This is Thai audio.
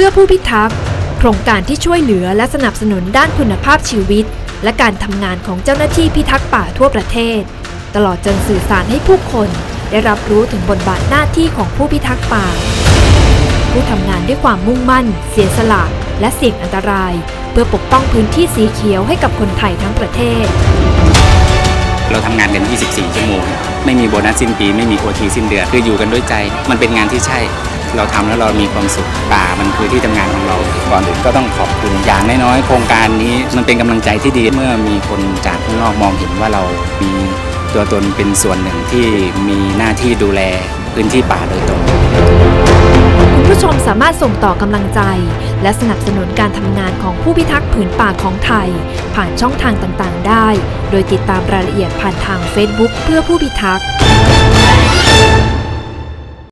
พื่อผู้พิทักษ์ โครงการที่ช่วยเหลือและสนับสนุนด้านคุณภาพชีวิต และการทำงานของเจ้าหน้าที่พิทักษ์ป่าทั่วประเทศ ตลอดจนสื่อสารให้ผู้คน ได้รับรู้ถึงบทบาทหน้าที่ของผู้พิทักษ์ป่า ผู้ทำงานด้วยความมุ่งมั่น เสียสละ และเสี่ยงอันตราย เพื่อปกป้องพื้นที่สีเขียวให้กับคนไทยทั้งประเทศ เราทำงานกัน 24 ชั่วโมง ไม่มีโบนัสสิ้นปี ไม่มีโอทีสิ้นเดือน คืออยู่กันด้วยใจ มันเป็นงานที่ใช่ เราทำแล้วเรามีความสุขป่ามันคือที่ทำงานของเราก่อนอื่นก็ต้องขอบคุณอย่างน้อยๆโครงการนี้มันเป็นกำลังใจที่ดีเมื่อมีคนจากข้างนอกมองเห็นว่าเรามีตัวตนเป็นส่วนหนึ่งที่มีหน้าที่ดูแลพื้นที่ป่าโดยตรงคุณผู้ชมสามารถส่งต่อกำลังใจ และสนับสนุนการทำงานของผู้พิทักษ์ผืนป่าของไทย ผ่านช่องทางต่างๆ ได้ โดยติดตามรายละเอียดผ่านทาง Facebook เพื่อผู้พิทักษ์